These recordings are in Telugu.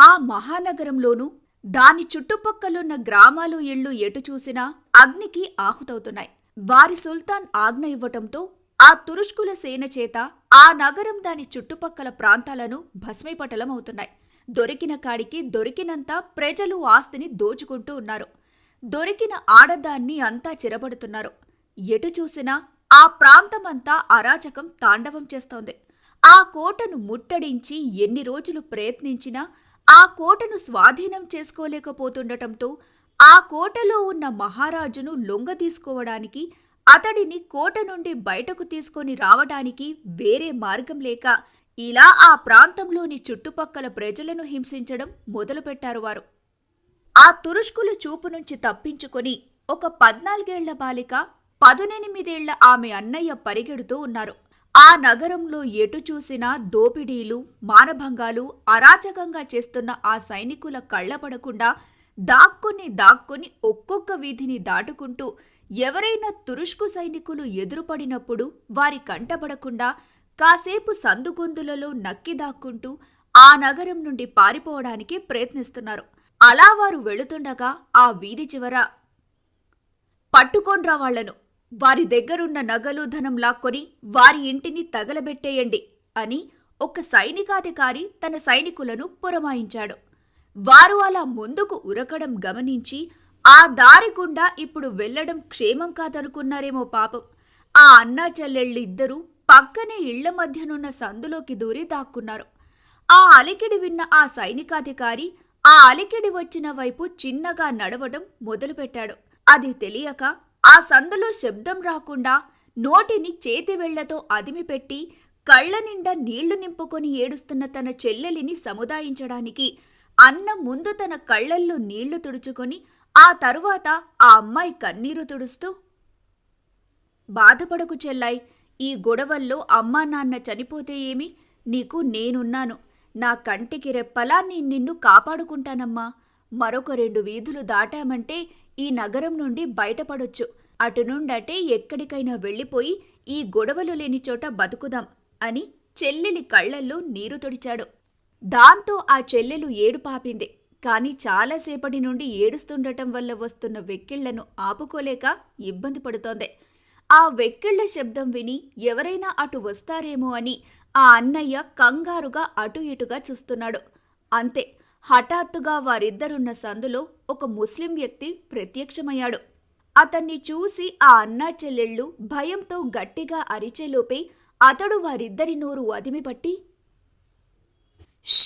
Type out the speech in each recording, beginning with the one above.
ఆ మహానగరంలోనూ దాని చుట్టుపక్కలున్న గ్రామాలు ఇళ్ళు ఎటు చూసినా అగ్నికి ఆహుతవుతున్నాయి. వారి సుల్తాన్ ఆజ్ఞ ఇవ్వటంతో ఆ తురుష్కుల సేన చేత ఆ నగరం దాని చుట్టుపక్కల ప్రాంతాలను భస్మీపటలమవుతున్నాయి. దొరికిన కాడికి దొరికినంత ప్రజలు ఆస్తిని దోచుకుంటూ ఉన్నారు. దొరికిన ఆడదాన్ని అంతా చిరబడుతున్నారు. ఎటు చూసినా ఆ ప్రాంతమంతా అరాచకం తాండవం చేస్తోంది. ఆ కోటను ముట్టడించి ఎన్ని రోజులు ప్రయత్నించినా ఆ కోటను స్వాధీనం చేసుకోలేకపోతుండటంతో ఆ కోటలో ఉన్న మహారాజును లొంగ తీసుకోవడానికి అతడిని కోట నుండి బయటకు తీసుకొని రావడానికి వేరే మార్గం లేక ఇలా ఆ ప్రాంతంలోని చుట్టుపక్కల ప్రజలను హింసించడం మొదలుపెట్టారు వారు. ఆ తురుష్కుల చూపు నుంచి తప్పించుకొని ఒక పద్నాలుగేళ్ళ బాలిక పదునెనిమిదేళ్ళ ఆమె అన్నయ్య పరిగెడుతూ ఉన్నారు. ఆ నగరంలో ఎటు చూసినా దోపిడీలు మానభంగాలు అరాచకంగా చేస్తున్న ఆ సైనికుల కళ్ళపడకుండా దాక్కుని దాక్కుని ఒక్కొక్క వీధిని దాటుకుంటూ ఎవరైనా తురుష్కు సైనికులు ఎదురుపడినప్పుడు వారి కంటపడకుండా కాసేపు సందుగొందులలో నక్కి దాక్కుంటూ ఆ నగరం నుండి పారిపోవడానికి ప్రయత్నిస్తున్నారు. అలా వారు వెళుతుండగా ఆ వీధి చివర పట్టుకోండ్రా వాళ్ళను వారి దగ్గరున్న నగలు ధనం లాక్కొని వారి ఇంటిని తగలబెట్టేయండి అని ఒక సైనికాధికారి తన సైనికులను పురమాయించాడు. వారు అలా ముందుకు ఉరకడం గమనించి ఆ దారి గుండా ఇప్పుడు వెళ్ళడం క్షేమం కాదనుకున్నారేమో పాపం. ఆ అన్నా చెల్లెళ్ళిద్దరూ పక్కనే ఇళ్ళ మధ్యనున్న సందులోకి దూరి దాక్కున్నారు. ఆ అలికిడి విన్న ఆ సైనికాధికారి ఆ అలికిడి వచ్చిన వైపు చిన్నగా నడవడం మొదలుపెట్టాడు. అది తెలియక ఆ సందులో శబ్దం రాకుండా నోటిని చేతి వెళ్ళతో అదిమిపెట్టి కళ్ళ నిండా నీళ్ళు నింపుకొని ఏడుస్తున్న తన చెల్లెలిని సముదాయించడానికి అన్న ముందు తన కళ్ళల్లో నీళ్ళు తుడుచుకొని ఆ తరువాత ఆ అమ్మాయి కన్నీరు తుడుస్తూ బాధపడకు చెల్లాయ్ ఈ గొడవల్లో అమ్మా నాన్న చనిపోతే ఏమి? నీకు నేనున్నాను. నా కంటికి రెప్పలా నేను నిన్ను కాపాడుకుంటానమ్మా. మరొక రెండు వీధులు దాటామంటే ఈ నగరం నుండి బయటపడొచ్చు. అటు నుండటే ఎక్కడికైనా వెళ్ళిపోయి ఈ గొడవలు లేని చోట బతుకుదాం అని చెల్లెలి కళ్ళల్లో నీరు తుడిచాడు. దాంతో ఆ చెల్లెలు ఏడు పాపింది కాని చాలాసేపటి నుండి ఏడుస్తుండటం వల్ల వస్తున్న వెక్కిళ్ళను ఆపుకోలేక ఇబ్బంది పడుతోంది. ఆ వెక్కిళ్ళ శబ్దం విని ఎవరైనా అటు వస్తారేమో అని ఆ అన్నయ్య కంగారుగా అటు ఇటుగా చూస్తున్నాడు. అంతే హఠాత్తుగా వారిద్దరున్న సందులో ఒక ముస్లిం వ్యక్తి ప్రత్యక్షమయ్యాడు. అతన్ని చూసి ఆ అన్నా చెల్లెళ్ళు భయంతో గట్టిగా అరిచేలోపే అతడు వారిద్దరి నోరు అదిమిపట్టి ష్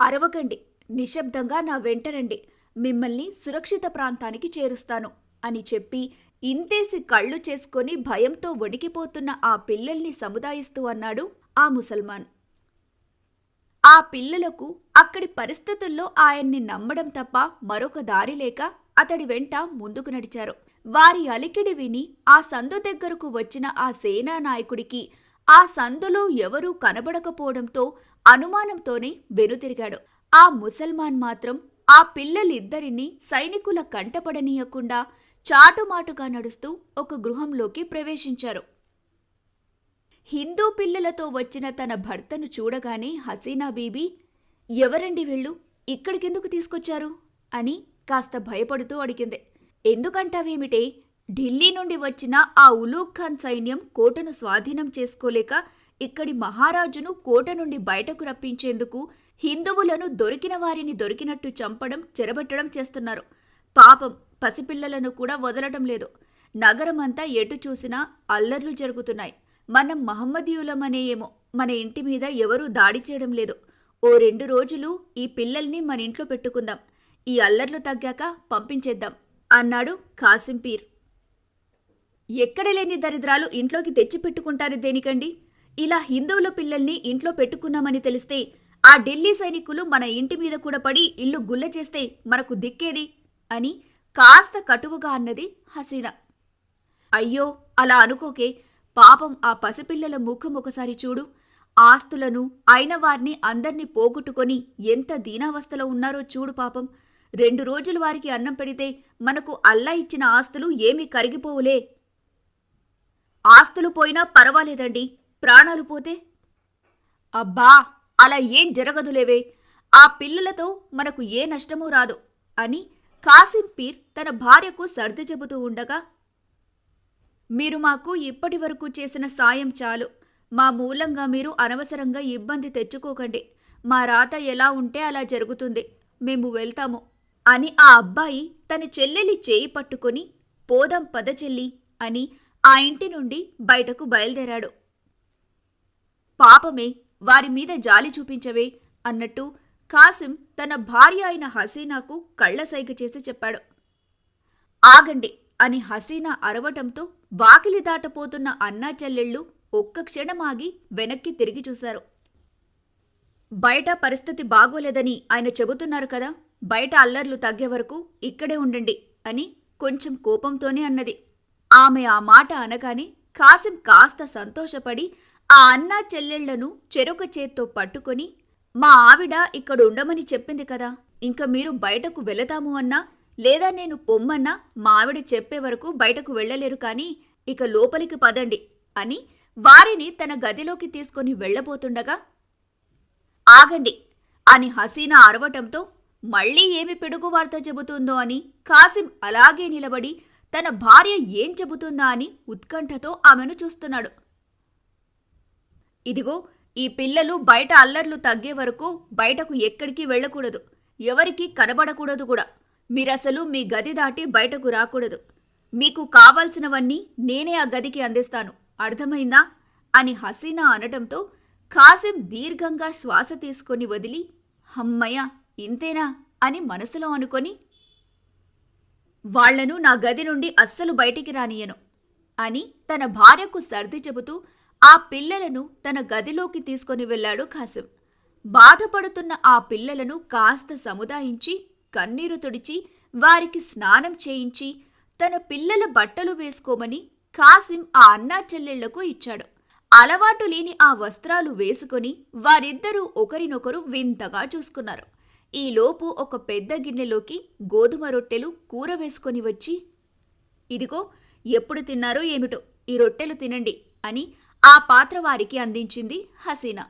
అరవకండి నిశ్శబ్దంగా నా వెంటరండి మిమ్మల్ని సురక్షిత ప్రాంతానికి చేరుస్తాను అని చెప్పి ఇంతేసి కళ్ళు చేసుకొని భయంతో వణికిపోతున్న ఆ పిల్లల్ని సముదాయిస్తూ అన్నాడు ఆ ముసల్మాన్. ఆ పిల్లలకు అక్కడి పరిస్థితుల్లో ఆయన్ని నమ్మడం తప్ప మరొక దారి లేక అతడి వెంట ముందుకు నడిచారు. వారి అలికిడి విని ఆ సందు దగ్గరకు వచ్చిన ఆ సేనా నాయకుడికి ఆ సందులో ఎవరూ కనబడకపోవడంతో అనుమానంతోనే వెనుతిరిగాడు. ఆ ముసల్మాన్ మాత్రం ఆ పిల్లలిద్దరినీ సైనికుల కంటపడనీయకుండా చాటుమాటుగా నడుస్తూ ఒక గృహంలోకి ప్రవేశించారు. హిందూ పిల్లలతో వచ్చిన తన భర్తను చూడగానే హసీనా బీబీ ఎవరండి వీళ్ళు? ఇక్కడికెందుకు తీసుకొచ్చారు? అని కాస్త భయపడుతూ అడిగింది. ఎందుకంటావేమిటే ఢిల్లీ నుండి వచ్చిన ఆ ఉలూగ్ ఖాన్ సైన్యం కోటను స్వాధీనం చేసుకోలేక ఇక్కడి మహారాజును కోట నుండి బయటకు రప్పించేందుకు హిందువులను దొరికిన వారిని దొరికినట్టు చంపడం చెరబట్టడం చేస్తున్నారు. పాపం పసిపిల్లలను కూడా వదలటం లేదు. నగరమంతా ఎటు చూసినా అల్లర్లు జరుగుతున్నాయి. మనం మహమ్మదీయులమనే ఏమో మన ఇంటి మీద ఎవరూ దాడి చేయడం లేదు. ఓ రెండు రోజులు ఈ పిల్లల్ని మన ఇంట్లో పెట్టుకుందాం. ఈ అల్లర్లు తగ్గాక పంపించేద్దాం అన్నాడు కాసింపీర్. ఎక్కడ లేని దరిద్రాలు ఇంట్లోకి తెచ్చి పెట్టుకుంటారు దేనికండి? ఇలా హిందువుల పిల్లల్ని ఇంట్లో పెట్టుకున్నామని తెలిస్తే ఆ ఢిల్లీ సైనికులు మన ఇంటి మీద కూడా పడి ఇల్లు గుల్ల చేస్తే మనకు దిక్కేది? అని కాస్త కటువుగా అన్నది హసీనా. అయ్యో అలా అనుకోకే పాపం ఆ పసిపిల్లల ముఖం ఒకసారి చూడు. ఆస్తులను అయిన వారిని అందర్నీ పోగొట్టుకొని ఎంత దీనావస్థలో ఉన్నారో చూడు పాపం. రెండు రోజులు వారికి అన్నం పెడితే మనకు అల్లా ఇచ్చిన ఆస్తులు ఏమీ కరిగిపోవులే. ఆస్తులు పోయినా పర్వాలేదండి. ప్రాణాలు పోతే? అబ్బా అలా ఏం జరగదులేవే. ఆ పిల్లలతో మనకు ఏ నష్టమూ రాదు అని కాసిం పీర్ తన భార్యకు సర్ది చెబుతూ ఉండగా మీరు మాకు ఇప్పటి వరకు చేసిన సాయం చాలు. మా మూలంగా మీరు అనవసరంగా ఇబ్బంది తెచ్చుకోకండి. మా రాత ఎలా ఉంటే అలా జరుగుతుంది. మేము వెళ్తాము. అని ఆ అబ్బాయి తన చెల్లెలి చేయి పట్టుకుని పోదాం పద చెల్లి అని ఆ ఇంటి నుండి బయటకు బయలుదేరాడు. పాపమే వారి మీద జాలి చూపించవే అన్నట్టు కాసిం తన భార్య అయిన హసీనాకు కళ్ళసైగ చేసి చెప్పాడు. ఆగండి అని హసీనా అరవటంతో వాకిలి దాటపోతున్న అన్నా చెల్లెళ్ళు ఒక్క క్షణం ఆగి వెనక్కి తిరిగి చూశారు. బయట పరిస్థితి బాగోలేదని ఆయన చెబుతున్నారు కదా బయట అల్లర్లు తగ్గే వరకు ఇక్కడే ఉండండి అని కొంచెం కోపంతోనే అన్నది. ఆమె ఆ మాట అనగానే కాసిం కాస్త సంతోషపడి ఆ అన్నా చెల్లెళ్ళను చెరొక చేత్తో పట్టుకొని మా ఆవిడ ఇక్కడ ఉండమని చెప్పింది కదా ఇంక మీరు బయటకు వెళతాము అన్నా లేదా నేను పొమ్మన్నా మావిడ చెప్పే వరకు బయటకు వెళ్ళలేరు కానీ ఇక లోపలికి పదండి అని వారిని తన గదిలోకి తీసుకొని వెళ్ళబోతుండగా ఆగండి అని హసీనా అరవటంతో మళ్ళీ ఏమి పిడుగు వార్త చెబుతుందో అని కాసిం అలాగే నిలబడి తన భార్య ఏం చెబుతుందా అని ఉత్కంఠతో ఆమెను చూస్తున్నాడు. ఇదిగో ఈ పిల్లలు బయట అల్లర్లు తగ్గే వరకు బయటకు ఎక్కడికి వెళ్ళకూడదు. ఎవరికి కనబడకూడదు కూడా. మీరసలు మీ గది దాటి బయటకు రాకూడదు. మీకు కావాల్సినవన్నీ నేనే ఆ గదికి అందిస్తాను. అర్థమైందా? అని హసీనా అనటంతో కాసిం దీర్ఘంగా శ్వాస తీసుకొని వదిలి హమ్మయ్య ఇంతేనా? అని మనసులో అనుకొని వాళ్ళను నా గది నుండి అస్సలు బయటికి రానియను అని తన భార్యకు సర్ది చెబుతూ ఆ పిల్లలను తన గదిలోకి తీసుకొని వెళ్ళాడు కాసిం. బాధపడుతున్న ఆ పిల్లలను కాస్త సముదాయించి కన్నీరు తుడిచి వారికి స్నానం చేయించి తన పిల్లల బట్టలు వేసుకోమని కాసిం ఆ అన్నా చెల్లెళ్ళకు ఇచ్చాడు. అలవాటు లేని ఆ వస్త్రాలు వేసుకొని వారిద్దరూ ఒకరినొకరు వింతగా చూసుకున్నారు. ఈలోపు ఒక పెద్ద గిన్నెలోకి గోధుమ రొట్టెలు కూర వేసుకొని వచ్చి ఇదిగో ఎప్పుడు తిన్నారో ఏమిటో ఈ రొట్టెలు తినండి అని ఆ పాత్ర వారికి అందించింది హసీనా.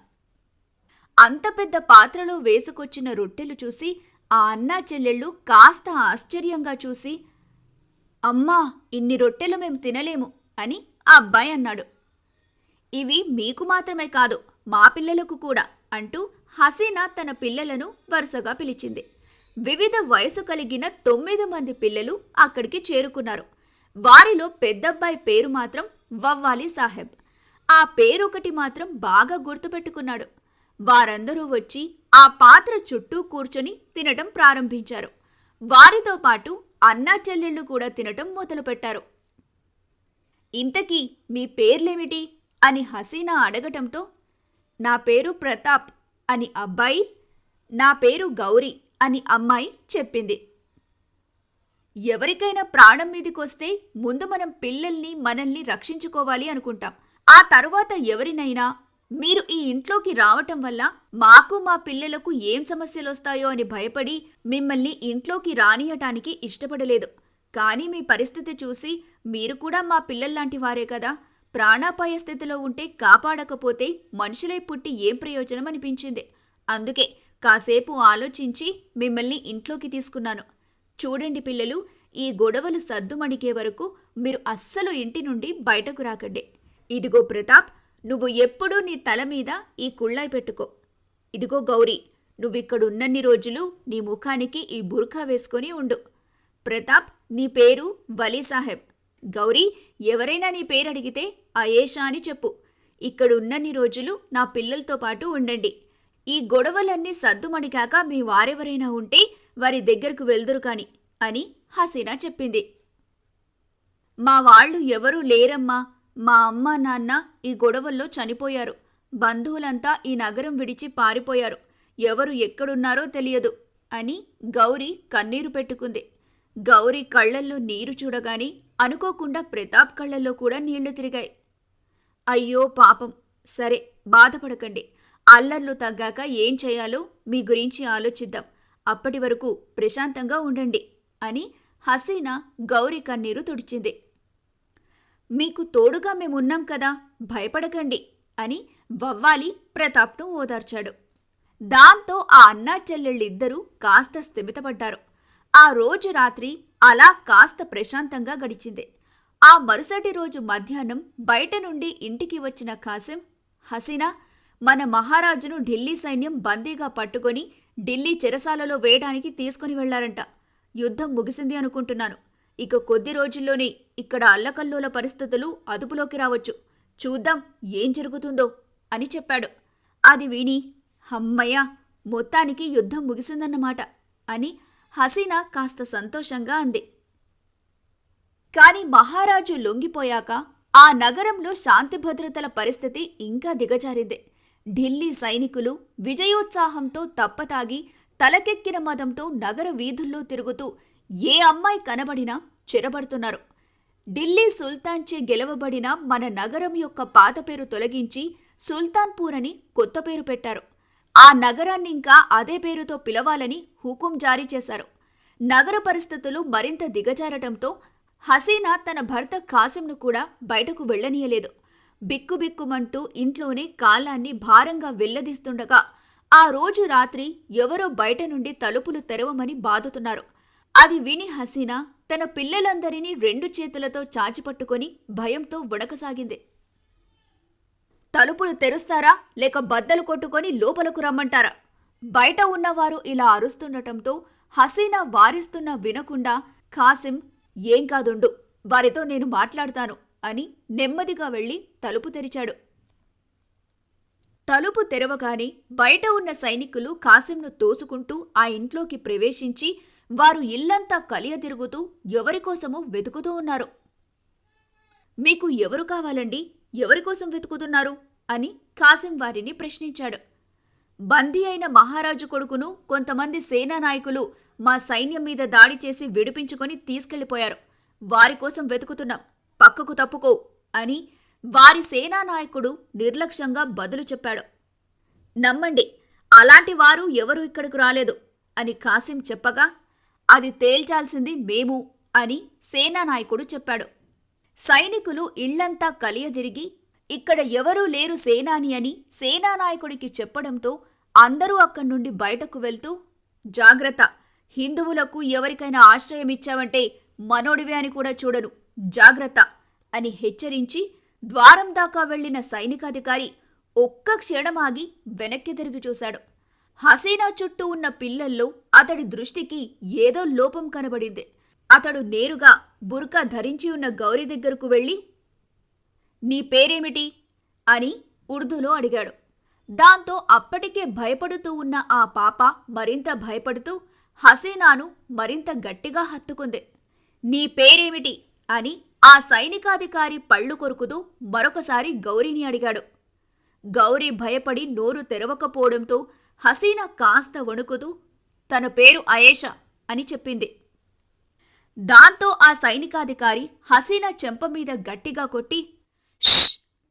అంత పెద్ద పాత్రలో వేసుకొచ్చిన రొట్టెలు చూసి ఆ అన్నా చెల్లెళ్ళు కాస్త ఆశ్చర్యంగా చూసి అమ్మా ఇన్ని రొట్టెలు మేం తినలేము అని ఆ అబ్బాయి అన్నాడు. ఇవి మీకు మాత్రమే కాదు మా పిల్లలకు కూడా అంటూ హసీనా తన పిల్లలను వరుసగా పిలిచింది. వివిధ వయసు కలిగిన తొమ్మిది మంది పిల్లలు అక్కడికి చేరుకున్నారు. వారిలో పెద్దబ్బాయి పేరు మాత్రం వవ్వాలి సాహెబ్. ఆ పేరొకటి మాత్రం బాగా గుర్తుపెట్టుకున్నాడు. వారందరూ వచ్చి ఆ పాత్ర చుట్టూ కూర్చొని తినటం ప్రారంభించారు. వారితో పాటు అన్నా చెల్లెళ్ళు కూడా తినటం మొదలుపెట్టారు. ఇంతకీ మీ పేర్లేమిటి? అని హసీనా అడగటంతో నా పేరు ప్రతాప్ అని అబ్బాయి నా పేరు గౌరీ అని అమ్మాయి చెప్పింది. ఎవరికైనా ప్రాణం మీదికొస్తే ముందు మనం పిల్లల్ని మనల్ని రక్షించుకోవాలి అనుకుంటాం. ఆ తరువాత ఎవరినైనా మీరు ఈ ఇంట్లోకి రావటం వల్ల మాకు మా పిల్లలకు ఏం సమస్యలు వస్తాయో అని భయపడి మిమ్మల్ని ఇంట్లోకి రానియటానికి ఇష్టపడలేదు. కానీ మీ పరిస్థితి చూసి మీరు కూడా మా పిల్లల్లాంటి వారే కదా. ప్రాణాపాయ స్థితిలో ఉంటే కాపాడకపోతే మనుషులై పుట్టి ఏం ప్రయోజనం అనిపించింది? అందుకే కాసేపు ఆలోచించి మిమ్మల్ని ఇంట్లోకి తీసుకున్నాను. చూడండి పిల్లలు ఈ గొడవలు సద్దుమణికే వరకు మీరు అస్సలు ఇంటి నుండి బయటకు రాకండి. ఇదిగో ప్రతాప్ నువ్వు ఎప్పుడూ నీ తల మీద ఈ కుళ్ళాయి పెట్టుకో. ఇదిగో గౌరీ నువ్విక్కడున్నన్ని రోజులు నీ ముఖానికి ఈ బుర్ఖా వేసుకొని ఉండు. ప్రతాప్ నీ పేరు వలీ సాహెబ్ గౌరీ ఎవరైనా నీ పేరు అడిగితే ఏషా అని చెప్పు. ఇక్కడున్నన్ని రోజులు నా పిల్లలతో పాటు ఉండండి. ఈ గొడవలన్నీ సద్దుమణిగాక మీ వారెవరైనా ఉంటే వారి దగ్గరకు వెళ్దురు కాని అని హసీనా చెప్పింది. మా వాళ్ళు ఎవరూ లేరమ్మా. మా అమ్మ నాన్న ఈ గొడవల్లో చనిపోయారు. బంధువులంతా ఈ నగరం విడిచి పారిపోయారు. ఎవరు ఎక్కడున్నారో తెలియదు అని గౌరీ కన్నీరు పెట్టుకుంది. గౌరీ కళ్ళల్లో నీరు చూడగాని అనుకోకుండా ప్రతాప్ కళ్ళల్లో కూడా నీళ్ళు తిరిగాయి. అయ్యో పాపం. సరే బాధపడకండి. అల్లర్లు తగ్గాక ఏం చేయాలో మీ గురించి ఆలోచిద్దాం. అప్పటి వరకు ప్రశాంతంగా ఉండండి అని హసీనా గౌరీ కన్నీరు తుడిచింది. మీకు తోడుగా మేమున్నాం కదా భయపడకండి అని వవ్వాలి ప్రతాప్ను ఓదార్చాడు. దాంతో ఆ అన్నా చెల్లెళ్ళిద్దరూ కాస్త స్థిమితపడ్డారు. ఆ రోజు రాత్రి అలా కాస్త ప్రశాంతంగా గడిచింది. ఆ మరుసటి రోజు మధ్యాహ్నం బయట నుండి ఇంటికి వచ్చిన కాసిం హసీనా మన మహారాజును ఢిల్లీ సైన్యం బందీగా పట్టుకొని ఢిల్లీ చెరసాలలో వేయడానికి తీసుకుని వెళ్ళారంట. యుద్ధం ముగిసింది అనుకుంటున్నాను. ఇక కొద్ది రోజుల్లోనే ఇక్కడ అల్లకల్లోల పరిస్థితులు అదుపులోకి రావచ్చు. చూద్దాం ఏం జరుగుతుందో అని చెప్పాడు. అది విని హమ్మయ్య మొత్తానికి యుద్ధం ముగిసిందన్నమాట అని హసీనా కాస్త సంతోషంగా అంది. కాని మహారాజు లొంగిపోయాక ఆ నగరంలో శాంతి భద్రతల పరిస్థితి ఇంకా దిగజారింది. ఢిల్లీ సైనికులు విజయోత్సాహంతో తప్పతాగి తలకెక్కిన మదంతో నగర వీధుల్లో తిరుగుతూ ఏ అమ్మాయి కనబడినా చెరబడుతున్నారు. ఢిల్లీ సుల్తాన్చే గెలవబడిన మన నగరం యొక్క పాత పేరు తొలగించి సుల్తాన్పూర్ అని కొత్త పేరు పెట్టారు. ఆ నగరాన్ని ఇంకా అదే పేరుతో పిలవాలని హుకుం జారీ చేశారు. నగర పరిస్థితులు మరింత దిగజారటంతో హసీనా తన భర్త కాసింను కూడా బయటకు వెళ్ళనీయలేదు బిక్కుబిక్కుమంటూ ఇంట్లోనే కాలాన్ని భారంగా వెల్లదీస్తుండగా ఆ రోజు రాత్రి ఎవరో బయట నుండి తలుపులు తెరవమని బాదుతున్నారు. అది విని హసీనా తన పిల్లలందరినీ రెండు చేతులతో చాచిపట్టుకొని భయంతో వణకసాగింది తలుపులు తెరుస్తారా? లేక బద్దలు కొట్టుకొని లోపలకు రమ్మంటారా? బయట ఉన్నవారు ఇలా అరుస్తుండటంతో హసీనా వారిస్తున్నా వినకుండా కాసిం ఏం కాదుండు వారితో నేను మాట్లాడతాను అని నెమ్మదిగా వెళ్ళి తలుపు తెరిచాడు. తలుపు తెరవగానే బయట ఉన్న సైనికులు కాసింను తోసుకుంటూ ఆ ఇంట్లోకి ప్రవేశించి వారు ఇల్లంతా కలియతిరుగుతూ ఎవరికోసమో వెతుకుతూ ఉన్నారు. మీకు ఎవరు కావాలండి? ఎవరికోసం వెతుకుతున్నారు? అని కాసిం వారిని ప్రశ్నించాడు. బందీ అయిన మహారాజు కొడుకును కొంతమంది సేనా నాయకులు మా సైన్యం మీద దాడి చేసి విడిపించుకొని తీసుకెళ్ళిపోయారు. వారి కోసం వెతుకుతున్నాం. పక్కకు తప్పుకో అని వారి సేనా నాయకుడు నిర్లక్ష్యంగా బదులు చెప్పాడు. నమ్మండి అలాంటి వారు ఎవరూ ఇక్కడకు రాలేదు అని కాసిం చెప్పగా అది తేల్చాల్సింది మేము అని సేనానాయకుడు చెప్పాడు. సైనికులు ఇళ్ళంతా కలియదిరిగి ఇక్కడ ఎవరూ లేరు సేనాని అని సేనానాయకుడికి చెప్పడంతో అందరూ అక్కడి నుండి బయటకు వెళ్తూ జాగ్రత్త హిందువులకు ఎవరికైనా ఆశ్రయం ఇచ్చావంటే మనోడివే అని కూడా చూడను జాగ్రత్త అని హెచ్చరించి ద్వారం దాకా వెళ్ళిన సైనికాధికారి ఒక్క క్షణమాగి వెనక్కి తిరిగి చూశాడు. హసీనా చుట్టూ ఉన్న పిల్లల్లో అతడి దృష్టికి ఏదో లోపం కనబడింది. అతడు నేరుగా బుర్కా ధరించి ఉన్న గౌరీ దగ్గరకు వెళ్ళి నీ పేరేమిటి? అని ఉర్దూలో అడిగాడు. దాంతో అప్పటికే భయపడుతూ ఉన్న ఆ పాప మరింత భయపడుతూ హసీనాను మరింత గట్టిగా హత్తుకుంది. నీ పేరేమిటి? అని ఆ సైనికాధికారి పళ్ళు కొరుకుతూ మరొకసారి గౌరీని అడిగాడు. గౌరీ భయపడి నోరు తెరవకపోవడంతో హసీనా కాస్త వణుకుతూ తన పేరు అయేషా అని చెప్పింది. దాంతో ఆ సైనికాధికారి హసీనా చెంప మీద గట్టిగా కొట్టి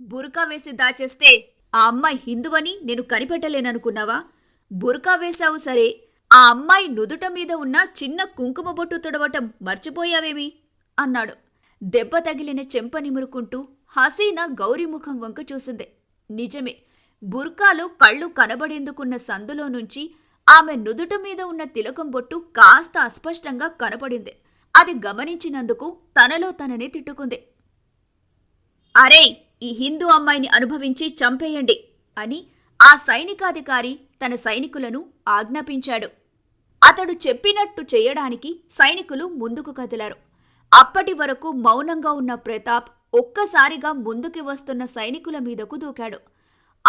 బురకా వేసి దాచేస్తే ఆ అమ్మాయి హిందువని నేను కనిపెట్టలేననుకున్నావా? బురకా వేశావు సరే ఆ అమ్మాయి నుదుట మీద ఉన్న చిన్న కుంకుమ బొట్టు తుడవటం మర్చిపోయావేమి అన్నాడు. దెబ్బ తగిలిన చెంప నిమురుకుంటూ హసీనా గౌరీముఖం వంక చూసింది. నిజమే బుర్కాలో కళ్ళు కనబడేందుకున్న సందులో నుంచి ఆమె నుదుట మీద ఉన్న తిలకం బొట్టు కాస్త అస్పష్టంగా కనపడింది. అది గమనించినందుకు తనలో తననే తిట్టుకుంది. అరే ఈ హిందూ అమ్మాయిని అనుభవించి చంపేయండి అని ఆ సైనికాధికారి తన సైనికులను ఆజ్ఞాపించాడు. అతడు చెప్పినట్టు చేయడానికి సైనికులు ముందుకు కదిలారు. అప్పటి వరకు మౌనంగా ఉన్న ప్రతాప్ ఒక్కసారిగా ముందుకి వస్తున్న సైనికుల మీదకు దూకాడు.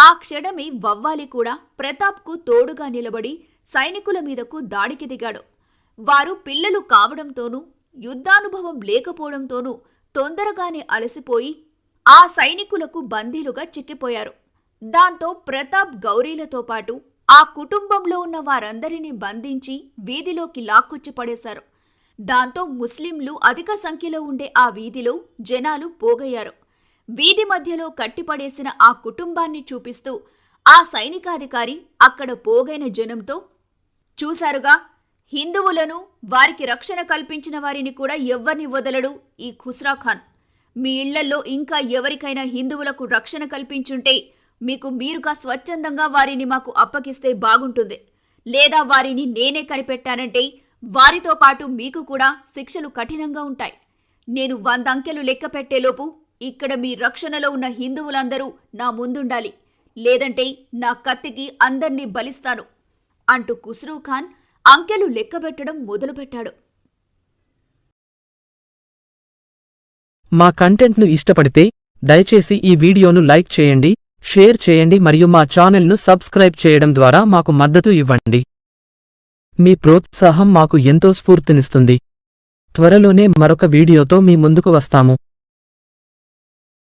ఆ క్షణమే వవ్వాలి కూడా ప్రతాప్కు తోడుగా నిలబడి సైనికుల మీదకు దాడికి దిగాడు. వారు పిల్లలు కావడంతోనూ యుద్ధానుభవం లేకపోవడంతోనూ తొందరగానే అలసిపోయి ఆ సైనికులకు బందీలుగా చిక్కిపోయారు. దాంతో ప్రతాప్ గౌరీలతో పాటు ఆ కుటుంబంలో ఉన్న వారందరినీ బంధించి వీధిలోకి లాక్కొచ్చి పడేశారు దాంతో ముస్లింలు అధిక సంఖ్యలో ఉండే ఆ వీధిలో జనాలు పోగయ్యారు. వీధి మధ్యలో కట్టిపడేసిన ఆ కుటుంబాన్ని చూపిస్తూ ఆ సైనికాధికారి అక్కడ పోగైన జనంతో చూశారుగా హిందువులను వారికి రక్షణ కల్పించిన వారిని కూడా ఎవ్వరిని వదలడు ఈ ఖుస్రా ఖాన్. మీ ఇళ్ళలో ఇంకా ఎవరికైనా హిందువులకు రక్షణ కల్పించుంటే మీకు మీరుగా స్వచ్ఛందంగా వారిని మాకు అప్పగిస్తే బాగుంటుంది. లేదా వారిని నేనే కనిపెట్టానంటే వారితో పాటు మీకు కూడా శిక్షలు కఠినంగా ఉంటాయి. నేను వంద అంకెలు లెక్క పెట్టేలోపు ఇక్కడ మీ రక్షణలో ఉన్న హిందువులందరూ నా ముందుండాలి. లేదంటే నా కత్తికి అందర్నీ బలిస్తాను అంటూ ఖుస్రూ ఖాన్ అంకెలు లెక్కబెట్టడం మొదలుపెట్టాడు. మా కంటెంట్ను ఇష్టపడితే దయచేసి ఈ వీడియోను లైక్ చేయండి షేర్ చేయండి మరియు మా ఛానల్ను సబ్స్క్రైబ్ చేయడం ద్వారా మాకు మద్దతు ఇవ్వండి. మీ ప్రోత్సాహం మాకు ఎంతో స్ఫూర్తినిస్తుంది. త్వరలోనే మరొక వీడియోతో మీ ముందుకు వస్తాము.